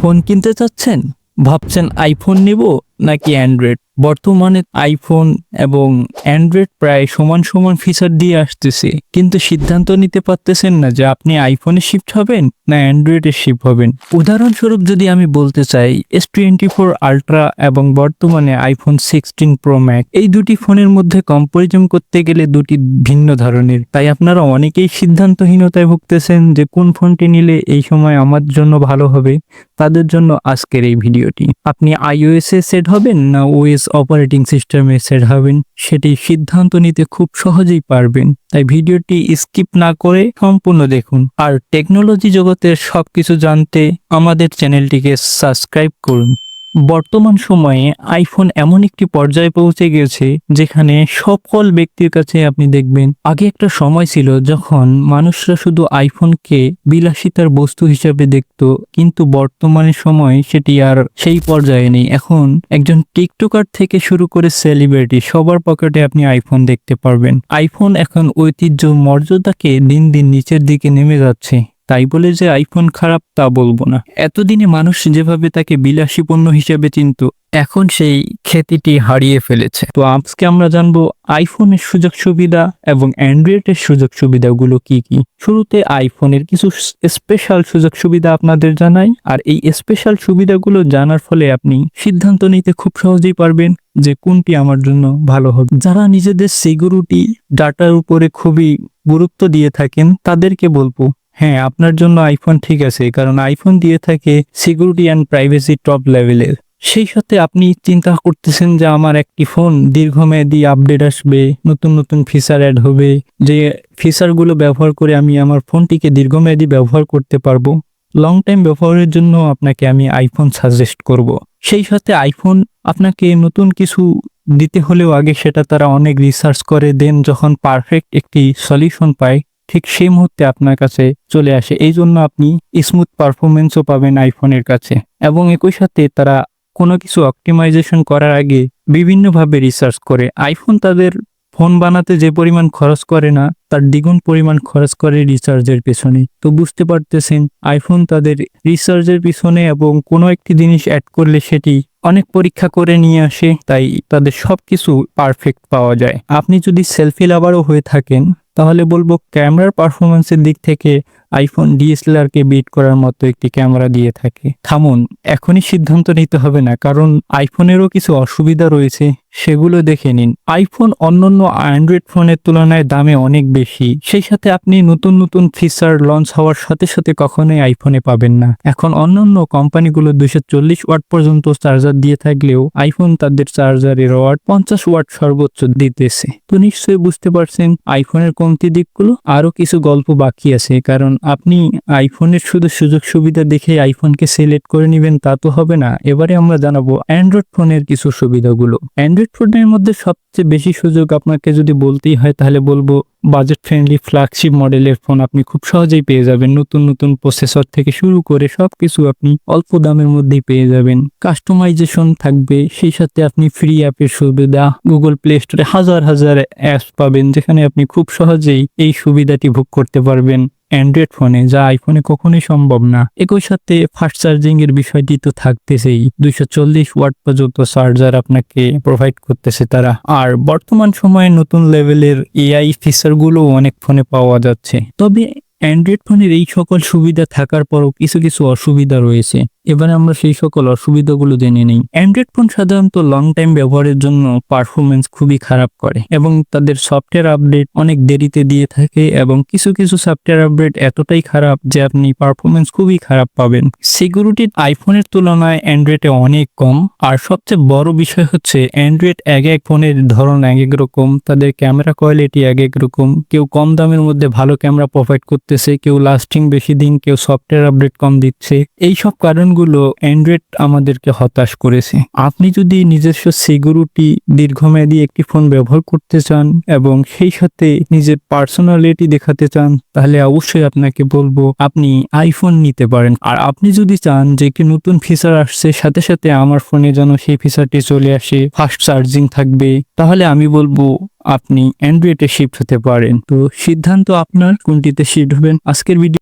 Phone কিনতে চাচ্ছেন? ভাবছেন আইফোন নিব? নাকি অ্যান্ড্রয়েড বর্তমানে আইফোন এবং অ্যান্ড্রয়েড প্রায় সমান সমান ফিচার দিয়ে আসতেছে। কিন্তু সিদ্ধান্ত নিতে পারতেছেন না যে আপনি আইফোনে শিফট হবেন না অ্যান্ড্রয়েডে শিফট হবেন। উদাহরণস্বরূপ যদি আমি বলতে চাই এস টোয়েন্টি ফোর আলট্রা এবং বর্তমানে আইফোন সিক্সটিন প্রো ম্যাক এই দুটি ফোনের মধ্যে কম্পারিজন করতে গেলে দুটি ভিন্ন ধরনের। তাই আপনারা অনেকেই সিদ্ধান্তহীনতায় ভুগতেছেন যে কোন ফোনটি নিলে এই সময় আমার জন্য ভালো হবে। তাদের জন্য আজকের এই ভিডিওটি। আপনি আইওএস সেট হবেন না ওএস অপারেটিং সিস্টেমে সেট হবেন? সেটি সিদ্ধান্ত নিতে খুব সহজেই পারবেন। তাই ভিডিওটি স্কিপ না করে সম্পূর্ণ দেখুন। আর টেকনোলজি জগতের সবকিছু জানতে আমাদের চ্যানেলটিকে সাবস্ক্রাইব করুন। বর্তমান সময়ে আইফোন এমন একটি পর্যায়ে পৌঁছে গেছে যেখানে সকল ব্যক্তির কাছে আপনি দেখবেন, আগে একটা সময় ছিল যখন মানুষরা শুধু আইফোনকে বিলাসিতার বস্তু হিসেবে দেখত, কিন্তু বর্তমানে সময় সেটি আর সেই পর্যায়ে নেই। এখন একজন টিকটকার থেকে শুরু করে সেলিব্রিটি সবার পকেটে আপনি আইফোন দেখতে পারবেন। আইফোন এখন ঐতিহ্য মর্যাদাকে দিন দিন নিচের দিকে নেমে যাচ্ছে। তাই বলে যে আইফোন খারাপ তা বলব না। এতদিনে মানুষ যেভাবে তাকে বিলাসী পণ্য হিসেবে চিনত, এখন সেই খ্যাতিটি হারিয়ে ফেলেছে। তো আজকে আমরা জানব আইফোনের সুযোগ সুবিধা এবং অ্যান্ড্রয়েডের সুযোগ সুবিধাগুলো কি কি? শুরুতে আইফোনের কিছু স্পেশাল সুযোগ সুবিধা আপনাদের জানাই, আর এই স্পেশাল সুবিধাগুলো জানার ফলে আপনি সিদ্ধান্ত নিতে খুব সহজেই পারবেন যে কোনটি আমার জন্য ভালো হবে। যারা নিজেদের সিকিউরিটি ডাটার উপরে খুবই গুরুত্ব দিয়ে থাকেন, তাদেরকে বলব হ্যাঁ আপনার জন্য আইফোন ঠিক আছে, কারণ আইফোন দিয়ে থাকে সিকিউরিটি অ্যান্ড প্রাইভেসি টপ লেভেলের সেই সাথে আপনি চিন্তা করতেছেন যে আমার একটি ফোন দীর্ঘমেয়াদী আপডেট আসবে, নতুন নতুন ফিচার অ্যাড হবে, যে ফিচারগুলো ব্যবহার করে আমি আমার ফোনটিকে দীর্ঘমেয়াদী ব্যবহার করতে পারব লং টাইম ব্যবহারের জন্য আপনাকে আমি আইফোন সাজেস্ট করব। সেই সাথে আইফোন আপনাকে নতুন কিছু দিতে হলেও আগে সেটা তারা অনেক রিসার্চ করে দেন যখন পারফেক্ট একটি সলিউশন পায় ঠিক সেই মুহূর্তে আপনার কাছে চলে আসে। এই জন্য আপনি স্মুথ পারফরমেন্সও পাবেন আইফোনের কাছে। এবং একই সাথে তারা কোনো কিছু অপটিমাইজেশন করার আগে বিভিন্নভাবে রিসার্চ করে। আইফোন তাদের ফোন বানাতে যে পরিমাণ খরচ করে না, তার দ্বিগুণ পরিমাণ খরচ করে রিসার্চের পেছনে। তো বুঝতে পারতেছেন আইফোন তাদের রিসার্চের পিছনে এবং কোনো একটি জিনিস অ্যাড করলে সেটি অনেক পরীক্ষা করে নিয়ে আসে, তাই তাদের সবকিছু পারফেক্ট পাওয়া যায়। আপনি যদি সেলফি লাভারও হয়ে থাকেন তাহলে বলব ক্যামেরার পারফরমেন্সের দিক থেকে আইফোন ডিএসএলআরকে বিট করার মতো একটি ক্যামেরা দিয়ে থাকে। থামুন, এখনই সিদ্ধান্ত নিতে হবে না, কারণ আইফোনেরও কিছু অসুবিধা রয়েছে। সেগুলো দেখে নিন। আইফোন অন্যান্য অ্যান্ড্রয়েড ফোনের তুলনায় দামে অনেক বেশি। সেই সাথে আপনি নতুন নতুন ফিচার লঞ্চ হওয়ার সাথে সাথে কখনোই আইফোনে পাবেন না। এখন অন্যান্য কোম্পানিগুলো দুশো চল্লিশ ওয়াট পর্যন্ত চার্জার দিয়ে থাকলেও আইফোন তাদের চার্জারের ওয়াট পঞ্চাশ ওয়াট সর্বোচ্চ দিতেছে। তো নিশ্চয়ই বুঝতে পারছেন আইফোনের কমতি দিকগুলো। আরও কিছু গল্প বাকি আছে, কারণ আপনি আইফোনের শুধু সুযোগ সুবিধা দেখে আইফোনকে সিলেক্ট করে নেবেন তা তো হবে না। এবারে আমরা জানাব অ্যান্ড্রয়েড ফোনের কিছু সুবিধাগুলো। অ্যান্ড্রয়েড ফোনের মধ্যে সবচেয়ে বেশি সুযোগ আপনাকে যদি বলতেই হয়, তাহলে বলব বাজেট ফ্রেন্ডলি ফ্ল্যাগশিপ মডেলের ফোন আপনি খুব সহজেই পেয়ে যাবেন। নতুন নতুন প্রসেসর থেকে শুরু করে সবকিছু আপনি অল্প দামের মধ্যেই পেয়ে যাবেন। কাস্টমাইজেশন থাকবে, সেই সাথে আপনি ফ্রি অ্যাপের সুবিধা গুগল প্লে স্টোরে হাজার হাজার অ্যাপস পাবেন, যেখানে আপনি খুব সহজেই এই সুবিধাটি ভোগ করতে পারবেন। অ্যান্ড্রয়েড ফোনে যা আইফোনে কখনোই সম্ভব না। একই সাথে ফাস্ট চার্জিং এর বিষয়টি তো থাকতেছেই। দুইশো চল্লিশ ওয়াট পর্যন্ত চার্জার আপনাকে প্রোভাইড করতেছে তারা। আর বর্তমান সময়ে নতুন লেভেলের এআই ফিচারগুলো অনেক ফোনে পাওয়া যাচ্ছে। তবে অ্যান্ড্রয়েড ফোনের এই সকল সুবিধা থাকার পরও কিছু কিছু অসুবিধা রয়েছে। এবার আমরা সেই সকল অসুবিধাগুলো জেনে নিই। অ্যান্ড্রয়েড ফোন সাধারণত লং টাইম ব্যবহারের জন্য পারফরমেন্স খুবই খারাপ করে এবং তাদের সফটওয়্যার আপডেট অনেক দেরিতে দিয়ে থাকে এবং কিছু কিছু সফটওয়্যার আপডেট এতটাই খারাপ যে আপনি পারফরমেন্স খুবই খারাপ পাবেন। সিকিউরিটি আইফোনের তুলনায় অ্যান্ড্রয়েডে অনেক কম। আর সবচেয়ে বড় বিষয় হচ্ছে অ্যান্ড্রয়েড এক এক ফোনের ধরন এক এক রকম, তাদের ক্যামেরা কোয়ালিটি এক এক রকম, কেউ কম দামের মধ্যে ভালো ক্যামেরা প্রোভাইড করতেছে, কেউ লাস্টিং বেশি দিন, কেউ সফটওয়্যার আপডেট কম দিচ্ছে। এই সব কারণগুলো অ্যান্ড্রয়েড আমাদেরকে হতাশ করেছে। আপনি যদি নিজস্ব সিকিউরিটি দীর্ঘমেয়াদী একটি ফোন ব্যবহার করতে চান এবং সেই সাথে নিজের পার্সোনালিটি দেখাতে চান, তাহলে অবশ্যই আপনাকে বলব, আপনি আইফোন নিতে পারেন। আর আপনি যদি চান যে কি নতুন ফিচার আসছে, সাথে সাথে আমার ফোনে যেন সেই ফিচারটি চলে আসে ফাস্ট চার্জিং থাকবে, তাহলে আমি বলব, আপনি অ্যান্ড্রয়েডে শিফট হতে পারেন। তো সিদ্ধান্ত আপনার, কোনটিতে শিফট হবেন? আজকের ভিডিও